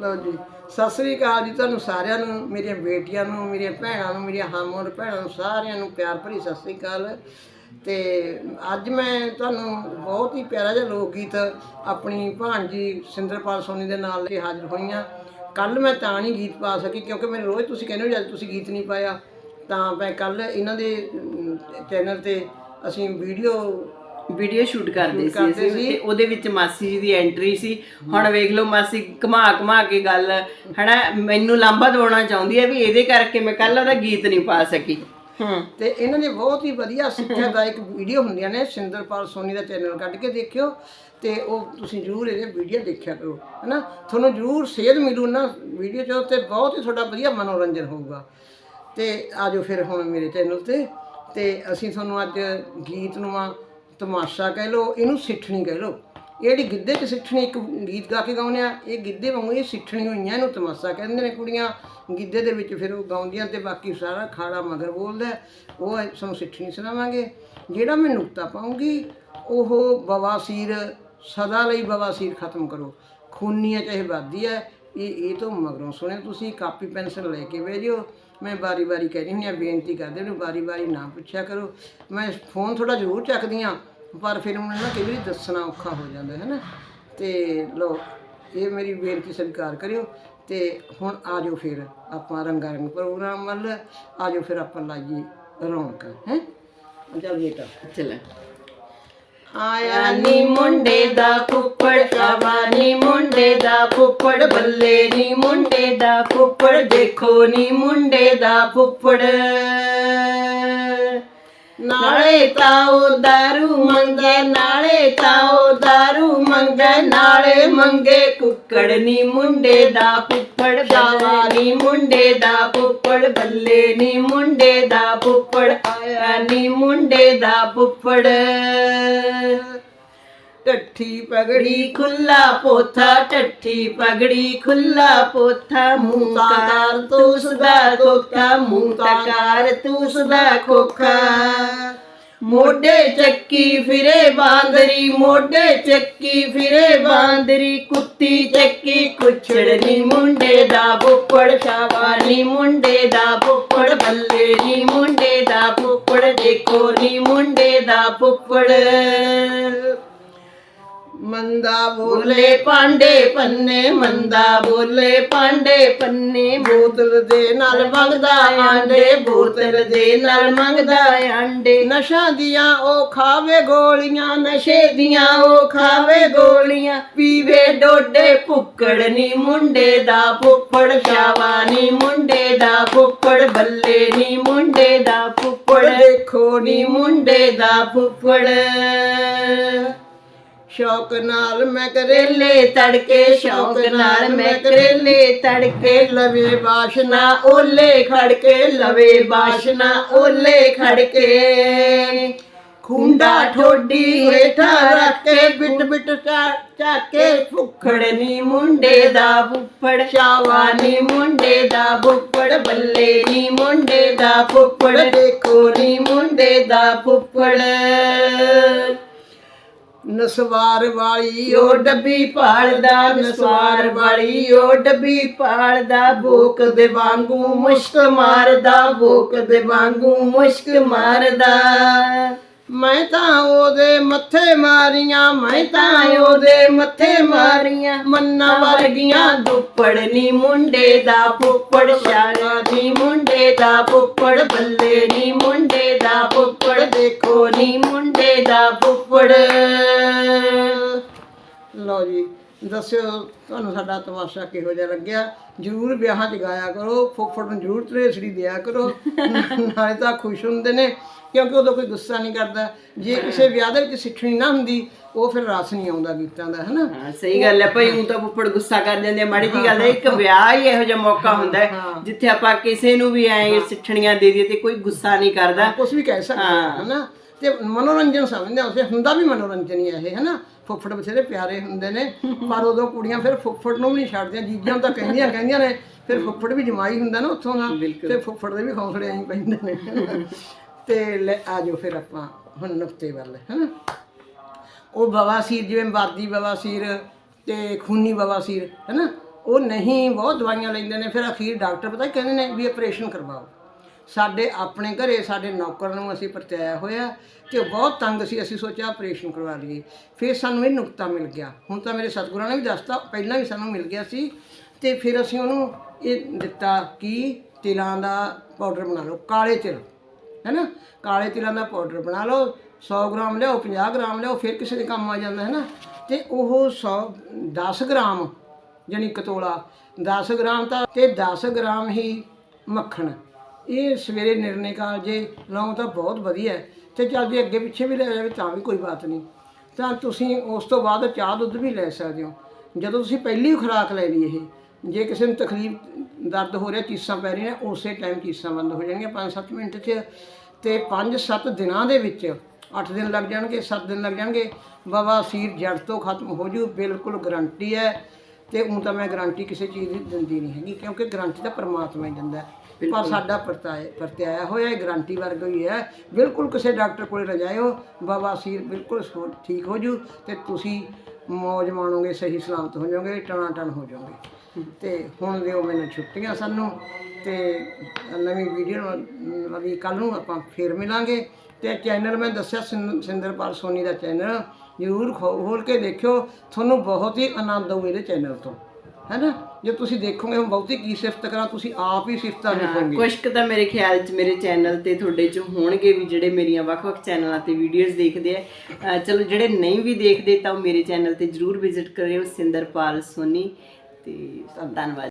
ਲਓ ਜੀ। ਸਤਿ ਸ੍ਰੀ ਅਕਾਲ ਜੀ ਤੁਹਾਨੂੰ ਸਾਰਿਆਂ ਨੂੰ, ਮੇਰੀਆਂ ਬੇਟੀਆਂ ਨੂੰ, ਮੇਰੀਆਂ ਭੈਣਾਂ ਨੂੰ, ਮੇਰੀਆਂ ਹਮਉਮਰ ਭੈਣਾਂ ਨੂੰ, ਸਾਰਿਆਂ ਨੂੰ ਪਿਆਰ ਭਰੀ ਸਤਿ ਸ੍ਰੀ ਅਕਾਲ। ਤੇ ਅੱਜ ਮੈਂ ਤੁਹਾਨੂੰ ਬਹੁਤ ਹੀ ਪਿਆਰਾ ਜਿਹਾ ਲੋਕ ਗੀਤ ਆਪਣੀ ਭਾਣਜੀ ਸਿੰਦਰਪਾਲ ਸੋਨੀ ਦੇ ਨਾਲ ਲੈ ਕੇ ਹਾਜ਼ਰ ਹੋਈਆਂ ਕੱਲ ਮੈਂ ਤਾਂ ਨਹੀਂ ਗੀਤ ਪਾ ਸਕੀ ਕਿਉਂਕਿ ਮੈਨੂੰ ਰੋਜ਼ ਤੁਸੀਂ ਕਹਿੰਦੇ ਹੋ ਜਦ ਤੁਸੀਂ ਗੀਤ ਨਹੀਂ ਪਾਇਆ, ਤਾਂ ਮੈਂ ਕੱਲ ਇਹਨਾਂ ਦੇ ਚੈਨਲ ਤੇ ਅਸੀਂ ਵੀਡੀਓ ਵੀਡੀਓ ਸ਼ੂਟ ਕਰਦੇ ਸੀ ਅਸੀਂ ਤੇ ਉਹਦੇ ਵਿੱਚ ਮਾਸੀ ਜੀ ਦੀ ਐਂਟਰੀ ਸੀ। ਹੁਣ ਵੇਖ ਲਓ ਮਾਸੀ ਘਮਾ ਘਮਾ ਕੇ ਗੱਲ ਹਨਾ ਮੈਨੂੰ ਲਾਂਭਾ ਦਵਾਉਣਾ ਚਾਹੁੰਦੀ ਹੈ ਵੀ ਇਹਦੇ ਕਰਕੇ ਮੈਂ ਕੱਲ ਉਹਦਾ ਗੀਤ ਨਹੀਂ ਪਾ ਸਕੀ। ਹੂੰ। ਤੇ ਇਹਨਾਂ ਨੇ ਬਹੁਤ ਹੀ ਵਧੀਆ ਸਿੱਖਿਆਦਾਇਕ ਵੀਡੀਓ ਹੁੰਦੀਆਂ ਨੇ ਸਿੰਦਰਪਾਲ ਸੋਨੀ ਦਾ ਚੈਨਲ ਕੱਢ ਕੇ ਦੇਖਿਓ ਤੇ ਉਹ ਤੁਸੀਂ ਜਰੂਰ ਇਹਦੇ ਵੀਡੀਓ ਦੇਖਿਆ ਕਰੋ ਹਨਾ। ਤੁਹਾਨੂੰ ਜਰੂਰ ਸੇਧ ਮਿਲੂ ਨਾ ਵੀਡੀਓ 'ਚ ਤੇ ਬਹੁਤ ਹੀ ਤੁਹਾਡਾ ਵਧੀਆ ਮਨੋਰੰਜਨ ਹੋਊਗਾ। ਤੇ ਆਜੋ ਫਿਰ ਹੁਣ ਮੇਰੇ ਚੈਨਲ ਤੇ ਤੇ ਅਸੀਂ ਤੁਹਾਨੂੰ ਅੱਜ ਗੀਤ ਨੂੰ ਆ ਤਮਾਸ਼ਾ ਕਹਿ ਲਓ, ਇਹਨੂੰ ਸਿੱਠਣੀ ਕਹਿ ਲਓ। ਇਹ ਜਿਹੜੀ ਗਿੱਧੇ 'ਚ ਸਿੱਠਣੀ, ਇੱਕ ਗੀਤ ਗਾ ਕੇ ਗਾਉਂਦੇ ਆ, ਇਹ ਗਿੱਧੇ ਵਾਂਗੂ ਇਹ ਸਿੱਠਣੀ ਹੋਈਆਂ, ਇਹਨੂੰ ਤਮਾਸ਼ਾ ਕਹਿੰਦੇ ਨੇ ਕੁੜੀਆਂ। ਗਿੱਧੇ ਦੇ ਵਿੱਚ ਫਿਰ ਉਹ ਗਾਉਂਦੀਆਂ ਤੇ ਬਾਕੀ ਸਾਰਾ ਖਾੜਾ ਮਗਰ ਬੋਲਦਾ ਉਹ ਸਾਨੂੰ ਸਿੱਠਣੀ ਸੁਣਾਵਾਂਗੇ। ਜਿਹੜਾ ਮੈਂ ਨੁਕਤਾ ਪਾਉਂਗੀ, ਉਹ ਬਵਾਸੀਰ ਸਦਾ ਲਈ ਬਵਾਸੀਰ ਖਤਮ ਕਰੋ। ਖੂਨੀਆਂ ਚਾਹੇ ਵਾਦੀ ਹੈ ਇਹ ਇਹ ਤੋਂ ਮਗਰੋਂ ਸੁਣਿਓ ਤੁਸੀਂ, ਕਾਪੀ, ਪੈਨਸਲ ਲੈ ਕੇ ਭੇਜਿਓ ਮੈਂ ਬਾਰੀ ਬਾਰੀ ਕਹਿ ਰਹੀ ਹਾਂ, ਬੇਨਤੀ ਕਰਦੇ ਨੂੰ ਬਾਰੀ ਬਾਰੀ ਨਾ ਪੁੱਛਿਆ ਕਰੋ। ਮੈਂ ਫੋਨ ਥੋੜਾ ਜ਼ਰੂਰ ਚੱਕਦੀ ਹਾਂ। ਪਰ ਫਿਰ ਮੈਨੂੰ ਨਾ ਕਈ ਵਾਰੀ ਦੱਸਣਾ ਔਖਾ ਹੋ ਜਾਂਦਾ ਹੈ ਨਾ। ਤੇ ਲੋ ਇਹ ਮੇਰੀ ਬੇਨਤੀ ਸਵੀਕਾਰ ਕਰਿਓ ਤੇ ਹੁਣ ਆ ਜਾਓ ਫਿਰ ਆਪਾਂ ਰੰਗਾ ਰੰਗ ਪ੍ਰੋਗਰਾਮ ਵੱਲ, ਆ ਜਾਓ ਫਿਰ ਆਪਾਂ ਲਾਈਏ ਰੌਣਕ, ਹੈ? ਚੱਲ ਬੇਟਾ ਚੱਲ ਆਇਆ ਨੀ ਮੁੰਡੇ ਦਾ ਫੁੱਫੜ ਸ਼ਾਬਾਨੀ ਮੁੰਡੇ ਦਾ ਫੁੱਫੜ, ਬੱਲੇ ਨੀ ਮੁੰਡੇ ਦਾ ਫੁੱਫੜ, ਦੇਖੋ ਨੀ ਮੁੰਡੇ ਦਾ ਫੁੱਫੜ। ਨਾਲੇ ਤਾਂ ਉਹ ਦਾਰੂ ਮੰਗੇ, ਨਾਲੇ ਤਾਂ ਉਹ ਦਾਰੂ ਮੰਗੇ, ਨਾਲੇ ਮੰਗੇ ਕੁੱਕੜ ਨੀ ਮੁੰਡੇ ਦਾ ਫੁੱਫੜ ਸ਼ਾਵਾ ਨੀ ਮੁੰਡੇ ਦਾ ਫੁੱਫੜ, ਬੱਲੇ ਨੀ ਮੁੰਡੇ ਦਾ ਫੁੱਫੜ, ਆਇਆ ਨੀ ਮੁੰਡੇ ਦਾ ਫੁੱਫੜ। ਟੱਠੀ ਪਗੜੀ ਖੁੱਲਾ ਪੋਥਾ ਟੱਠੀ ਪਗੜੀ ਖੁੱਲਾ ਪੋਥਾ ਮੂੰਹ ਕਾਰ ਤੂਸਦਾ ਕੋਖਾ ਮੂੰਹ ਤਕਾਰ ਤੂਸਦਾ ਕੋਖਾ ਮੋਢੇ ਚੱਕੀ ਫਿਰੇ ਬਾਂਦਰੀ ਮੋਢੇ ਚੱਕੀ ਫਿਰੇ ਬਾਂਦਰੀ ਕੁੱਤੀ ਚੱਕੀ ਕੁਛੜਨੀ ਮੁੰਡੇ ਦਾ ਫੁੱਫੜ ਸ਼ਾਬਾਨੀ ਮੁੰਡੇ ਦਾ ਫੁੱਫੜ ਬੱਲੇ ਨੀ ਮੁੰਡੇ ਦਾ ਫੁੱਫੜ ਦੇਖੋ ਨੀ ਮੁੰਡੇ ਦਾ ਫੁੱਫੜ ਮੰਦਾ ਬੋਲੇ ਪਾਂਡੇ ਪੰਨੇ ਮੰਦਾ ਬੋਲੇ ਪਾਂਡੇ ਪੰਨੇ। ਬੋਤਲ ਦੇ ਨਾਲ ਮੰਗਦਾ ਆਂਡੇ ਬੋਤਲ ਦੇ ਨਾਲ ਮੰਗਦਾ ਆਂਡੇ। ਨਸ਼ਾ ਦੀਆਂ ਉਹ ਖਾਵੇ ਗੋਲੀਆਂ ਨਸ਼ੇ ਦੀਆਂ ਉਹ ਖਾਵੇ ਗੋਲੀਆਂ। ਪੀਵੇ ਡੋਡੇ ਭੁੱਕੜ ਨੀ ਮੁੰਡੇ ਦਾ ਫੁੱਫੜ ਸ਼ਾਵਾਨੀ ਮੁੰਡੇ ਦਾ ਫੁੱਫੜ ਬੱਲੇ ਨੀ ਮੁੰਡੇ ਦਾ ਫੁੱਫੜ। ਦੇਖੋ ਨੀ ਨੀ ਮੁੰਡੇ ਦਾ ਫੁੱਫੜ। ਸ਼ੌਕ ਨਾਲ ਮੈਂ ਕਰੇ ਕਰੇਲੇ ਤੜਕੇ ਸ਼ੌਕ ਨਾਲ ਮੈਂ ਕਰੇਲੇ ਤੜਕੇ ਲਵੇ ਬਾਸ਼ਨਾ ਨਾ ਓਲੇ ਖੜਕੇ ਲਵੇ ਬਾਸ਼ਨਾ ਓਲੇ ਖੜਕੇ। ਖੁੰਡਾ ਠੋਡੀ ਹੇਠਾਂ ਰੱਖ ਕੇ ਬਿਟ ਬਿਟ ਚਾਕੇ ਫੁੱਖੜਨੀ ਮੁੰਡੇ ਦਾ ਫੁੱਫੜ ਸ਼ਾਵਾਨੀ ਮੁੰਡੇ ਦਾ ਫੁੱਫੜ ਬੱਲੇ ਨੀ ਮੁੰਡੇ ਦਾ ਫੁੱਫੜ ਦੇਖੋ ਨੀ ਮੁੰਡੇ ਦਾ ਫੁੱਫੜ। ਨਸਵਾਰ ਵਾਲੀ ਉਹ ਡੱਬੀ ਪਾਲਦਾ ਨਸਵਾਰ ਵਾਲੀ ਉਹ ਡੱਬੀ ਪਾਲਦਾ ਭੋਕ ਦੇ ਵਾਂਗੂ ਮੁਸ਼ਕ ਮਾਰਦਾ ਭੋਕ ਦੇ ਵਾਂਗੂ ਮੁਸ਼ਕ ਮਾਰਦਾ। ਮੈਂ ਤਾਂ ਉਹਦੇ ਮੱਥੇ ਮਾਰੀਆਂ ਮੈਂ ਤਾਂ ਉਹਦੇ ਮੱਥੇ ਮਾਰੀਆਂ। ਮੰਨਾ ਵਰਗੀਆਂ ਦੁੱਪੜ ਨੀ ਮੁੰਡੇ ਦਾ ਫੁੱਫੜ ਸ਼ਾਨਾ ਨੀ ਮੁੰਡੇ ਦਾ ਫੁੱਫੜ ਬੱਲੇ ਨੀ ਮੁੰਡੇ ਦਾ ਫੁੱਫੜ ਦੇਖੋ ਨੀ ਮੁੰਡੇ ਦਾ ਫੁੱਫੜ ਲਓ ਜੀ ਦੱਸਿਓ ਤੁਹਾਨੂੰ ਸਾਡਾ ਤਮਾਸ਼ਾ ਕਿਹੋ ਜਿਹਾ ਲੱਗਿਆ। ਜਰੂਰ ਵਿਆਹਾਂ 'ਚ ਗਾਇਆ ਕਰੋ ਫੁੱਫੜ ਨੂੰ ਜਰੂਰ ਤ੍ਰੇਸੜੀ ਦਿਆ ਕਰੋ। ਨਾਲੇ ਤਾਂ ਖੁਸ਼ ਹੁੰਦੇ ਨੇ। ਕਿਉਂਕਿ ਉਦੋਂ ਕੋਈ ਗੁੱਸਾ ਨਹੀਂ ਕਰਦਾ। ਜੇ ਕਿਸੇ ਵਿਆਹ ਦੇ ਵਿੱਚ ਸਿੱਠਣੀ ਨਾ ਹੁੰਦੀ ਉਹ ਫਿਰ ਰਸ ਨਹੀਂ ਆਉਂਦਾ ਗੀਤਾਂ ਦਾ ਹੈਨਾ? ਹਾਂ ਸਹੀ ਗੱਲ ਹੈ ਭਾਈ ਉਹ ਤਾਂ ਫੁੱਫੜ ਗੁੱਸਾ ਕਰ ਜਾਂਦੇ ਆ। ਮਾੜੀ ਜੀ ਗੱਲ ਹੈ ਇੱਕ ਵਿਆਹ ਹੀ ਇਹੋ ਜਿਹਾ ਮੌਕਾ ਹੁੰਦਾ ਹੈ ਜਿੱਥੇ ਆਪਾਂ ਕਿਸੇ ਨੂੰ ਵੀ ਐ ਸਿੱਠਣੀਆਂ ਦੇ ਦਈਏ ਤੇ ਕੋਈ ਗੁੱਸਾ ਨਹੀਂ ਕਰਦਾ। ਕੁਝ ਵੀ ਕਹਿ ਸਕਦੇ ਹਾਂ। ਹੈਨਾ? ਤੇ ਮਨੋਰੰਜਨ ਸਮਝਦੇ ਆ ਉਸੇ ਹੁੰਦਾ ਵੀ ਮਨੋਰੰਜਨ ਹੀ ਹੈ ਇਹ ਹੈਨਾ? ਫੁੱਫੜ ਬਥੇਰੇ ਪਿਆਰੇ ਹੁੰਦੇ ਨੇ ਪਰ ਉਦੋਂ ਕੁੜੀਆਂ ਫਿਰ ਫੁੱਫੜ ਨੂੰ ਵੀ ਨਹੀਂ ਛੱਡਦੀਆਂ ਜੀਜਾਂ ਨੂੰ ਤਾਂ ਕਹਿੰਦੀਆਂ ਕਹਿੰਦੀਆਂ ਨੇ ਫਿਰ ਫੁੱਫੜ ਵੀ ਜਮਾਈ ਹੁੰਦਾ ਨਾ ਉੱਥੋਂ ਦਾ ਤੇ ਫੁੱਫੜ ਦੇ ਵੀ ਹੌਸਲੇ ਐਂ ਪੈਂਦੇ ਨੇ। ਤੇ ਲੈ ਆਜੋ ਫਿਰ ਆਪਾਂ ਹੁਣ ਨੁਕਤੇ ਵੱਲ, ਹੈਨਾ? ਉਹ ਬਵਾਸੀਰ ਜਿਵੇਂ ਬਾਦੀ ਬਵਾਸੀਰ ਤੇ ਖੂਨੀ ਬਵਾਸੀਰ ਹੈਨਾ? ਉਹ ਨਹੀਂ, ਬਹੁਤ ਦਵਾਈਆਂ ਲੈਂਦੇ ਨੇ। ਫਿਰ ਅਖੀਰ ਡਾਕਟਰ ਪਤਾ ਕਹਿੰਦੇ ਨੇ ਵੀ ਆਪਰੇਸ਼ਨ ਕਰਵਾਓ। ਸਾਡੇ ਆਪਣੇ ਘਰੇ, ਸਾਡੇ ਨੌਕਰ ਨੂੰ ਅਸੀਂ ਪਰਚਾਇਆ ਹੋਇਆ ਤੇ ਉਹ ਬਹੁਤ ਤੰਗ ਸੀ। ਅਸੀਂ ਸੋਚਿਆ ਆਪਰੇਸ਼ਨ ਕਰਵਾ ਲਈਏ। ਫਿਰ ਸਾਨੂੰ ਇਹ ਨੁਕਤਾ ਮਿਲ ਗਿਆ। ਹੁਣ ਤਾਂ ਮੇਰੇ ਸਤਿਗੁਰਾਂ ਨੇ ਵੀ ਦੱਸਤਾ, ਪਹਿਲਾਂ ਵੀ ਸਾਨੂੰ ਮਿਲ ਗਿਆ ਸੀ। ਤੇ ਫਿਰ ਅਸੀਂ ਉਹਨੂੰ ਇਹ ਦਿੱਤਾ ਕਿ ਤਿਲਾਂ ਦਾ ਪਾਊਡਰ ਬਣਾ ਲਓ, ਕਾਲੇ ਤਿਲ। ਹੈਨਾ? ਕਾਲੇ ਤਿਲਾਂ ਦਾ ਪਾਊਡਰ ਬਣਾ ਲਓ 100 ਗ੍ਰਾਮ ਲਿਆਓ 50 ਗ੍ਰਾਮ ਲਿਆਓ, ਫਿਰ ਕਿਸੇ ਦੇ ਕੰਮ ਆ ਜਾਂਦਾ ਹੈ ਨਾ ਤੇ ਉਹ 100 10 ਗ੍ਰਾਮ, ਜਾਣੀ ਕਤੋਲਾ 10 ਗ੍ਰਾਮ ਤਾਂ, ਤੇ 10 ਗ੍ਰਾਮ ਹੀ ਮੱਖਣ। ਇਹ ਸਵੇਰੇ ਨਿਰਣੇ ਕਾਲ ਜੇ ਲਾਉਂ ਤਾਂ ਬਹੁਤ ਵਧੀਆ ਹੈ। ਤੇ ਚੱਲ ਜੇ ਅੱਗੇ ਪਿੱਛੇ ਵੀ ਲੈ ਜਾਵੇ ਤਾਂ ਵੀ ਕੋਈ ਬਾਤ ਨਹੀਂ। ਤਾਂ ਤੁਸੀਂ ਉਸ ਤੋਂ ਬਾਅਦ ਚਾਹ ਦੁੱਧ ਵੀ ਲੈ ਸਕਦੇ ਹੋ। ਜਦੋਂ ਤੁਸੀਂ ਪਹਿਲੀ ਖੁਰਾਕ ਲੈ ਲਈ ਇਹ ਜੇ ਕਿਸੇ ਨੂੰ ਤਕਲੀਫ ਦਰਦ ਹੋ ਰਿਹਾ ਚੀਸਾਂ ਪੈ ਰਹੀਆਂ ਉਸੇ ਟਾਈਮ ਚੀਸਾਂ ਬੰਦ ਹੋ ਜਾਣਗੀਆਂ 5-7 ਮਿੰਟ 'ਚ। ਤੇ 5-7 ਦਿਨਾਂ ਦੇ ਵਿੱਚ 8 ਦਿਨ ਲੱਗ ਜਾਣਗੇ 7 ਦਿਨ ਲੱਗ ਜਾਣਗੇ। ਬਵਾਸੀਰ ਜੜ ਤੋਂ ਖਤਮ ਹੋ ਜੂ ਬਿਲਕੁਲ ਗਰੰਟੀ ਹੈ। ਤੇ ਉਂ ਤਾਂ ਮੈਂ ਗਾਰੰਟੀ ਕਿਸੇ ਚੀਜ਼ ਦੀ ਦਿੰਦੀ ਨਹੀਂ ਹੈਗੀ ਕਿਉਂਕਿ ਗਾਰੰਟੀ ਤਾਂ ਪਰਮਾਤਮਾ ਹੀ ਦਿੰਦਾ। ਪਰ ਸਾਡਾ ਪਰਤਾਇਆ ਹੋਇਆ ਇਹ ਗਾਰੰਟੀ ਵਰਗਾ ਹੀ ਹੈ। ਬਿਲਕੁਲ ਕਿਸੇ ਡਾਕਟਰ ਕੋਲੇ ਨਾ ਜਾਇਓ ਬਵਾਸੀਰ ਬਿਲਕੁਲ ਠੀਕ ਹੋ ਜੂ। ਤੇ ਤੁਸੀਂ ਮੌਜ ਮਾਣੋਗੇ ਸਹੀ ਸਲਾਮਤ ਹੋ ਜਾਓਗੇ ਟਣਾ ਟਣ ਹੋ ਜਾਓਗੇ। ਤੇ ਹੁਣ ਦਿਓ ਮੈਨੂੰ ਛੁੱਟੀਆਂ ਸਾਨੂੰ ਤੇ ਨਵੀਂ ਵੀਡੀਓ ਵਾਲੀ ਕੱਲ ਨੂੰ ਆਪਾਂ ਫੇਰ ਮਿਲਾਂਗੇ। ਤੇ ਚੈਨਲ ਮੈਂ ਦੱਸਿਆ ਸਿੰਦਰਪਾਲ ਸੋਨੀ ਦਾ ਚੈਨਲ ਜ਼ਰੂਰ ਖੋਲ ਕੇ ਦੇਖਿਓ। ਤੁਹਾਨੂੰ ਬਹੁਤ ਹੀ ਆਨੰਦ ਆਊ ਇਹਦੇ ਚੈਨਲ ਤੋਂ। ਹੈਨਾ? ਜੇ ਤੁਸੀਂ ਦੇਖੋਗੇ ਹੁਣ ਬਹੁਤੀ ਕੀ ਸਿਫਤ ਕਰਾਂ ਤੁਸੀਂ ਆਪ ਹੀ ਸਿਫਤਾਂ ਲਿਖੋਗੇ ਕੁਝ ਕੁ ਤਾਂ ਮੇਰੇ ਖਿਆਲ 'ਚ ਮੇਰੇ ਚੈਨਲ ਤੇ ਤੁਹਾਡੇ 'ਚ ਹੋਣਗੇ ਵੀ ਜਿਹੜੇ ਮੇਰੀਆਂ ਵੱਖ-ਵੱਖ ਚੈਨਲਾਂ ਤੇ ਵੀਡੀਓਜ਼ ਦੇਖਦੇ ਆ। ਚਲੋ ਜਿਹੜੇ ਨਹੀਂ ਵੀ ਦੇਖਦੇ ਤਾਂ ਉਹ ਮੇਰੇ ਚੈਨਲ ਤੇ ਜਰੂਰ ਵਿਜ਼ਿਟ ਕਰਿਓ। ਸਿੰਦਰਪਾਲ ਸੋਨੀ ਤੇ ਧੰਨਵਾਦ